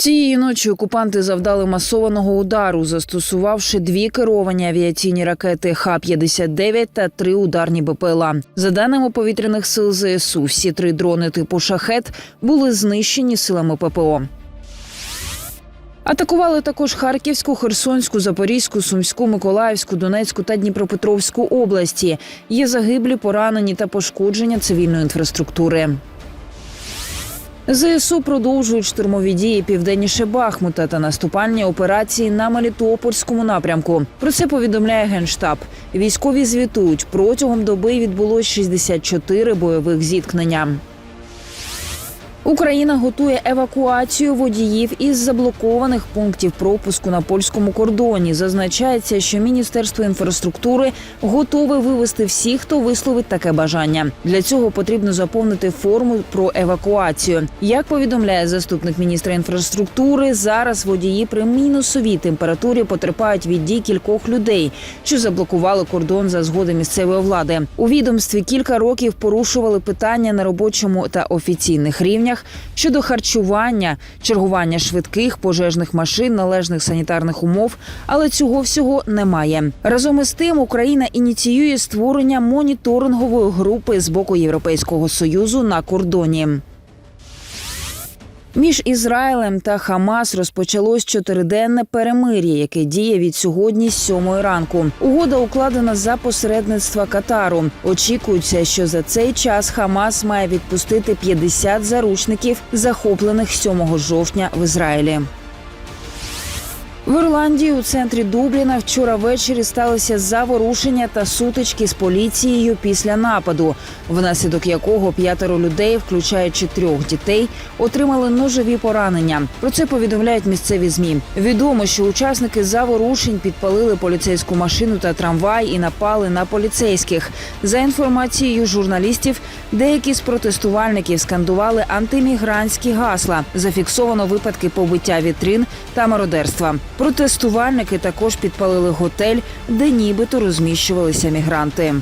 Цієї ночі окупанти завдали масованого удару, застосувавши дві керовані авіаційні ракети Х-59 та три ударні БПЛА. За даними повітряних сил ЗСУ, всі три дрони типу шахет були знищені силами ППО. Атакували також Харківську, Херсонську, Запорізьку, Сумську, Миколаївську, Донецьку та Дніпропетровську області. Є загиблі, поранені та пошкодження цивільної інфраструктури. ЗСУ продовжують штурмові дії південніше Бахмута та наступальні операції на Мелітопольському напрямку. Про це повідомляє генштаб. Військові звітують протягом доби відбулось 64 бойових зіткнення. Україна готує евакуацію водіїв із заблокованих пунктів пропуску на польському кордоні. Зазначається, що Міністерство інфраструктури готове вивести всіх, хто висловить таке бажання. Для цього потрібно заповнити форму про евакуацію. Як повідомляє заступник міністра інфраструктури, зараз водії при мінусовій температурі потерпають від дій кількох людей, що заблокували кордон за згоди місцевої влади. У відомстві кілька років порушували питання на робочому та офіційних рівнях щодо харчування, чергування швидких пожежних машин, належних санітарних умов, але цього всього немає. Разом із тим Україна ініціює створення моніторингової групи з боку Європейського союзу на кордоні. Між Ізраїлем та Хамас розпочалось чотириденне перемир'я, яке діє від сьогодні з сьомої ранку. Угода укладена за посередництва Катару. Очікується, що за цей час Хамас має відпустити 50 заручників, захоплених 7 жовтня в Ізраїлі. В Ірландії у центрі Дубліна вчора ввечері сталися заворушення та сутички з поліцією після нападу, внаслідок якого п'ятеро людей, включаючи трьох дітей, отримали ножові поранення. Про це повідомляють місцеві змі. Відомо, що учасники заворушень підпалили поліцейську машину та трамвай і напали на поліцейських. За інформацією журналістів, деякі з протестувальників скандували антимігрантські гасла. Зафіксовано випадки побиття вітрин та мародерства. Протестувальники також підпалили готель, де нібито розміщувалися мігранти.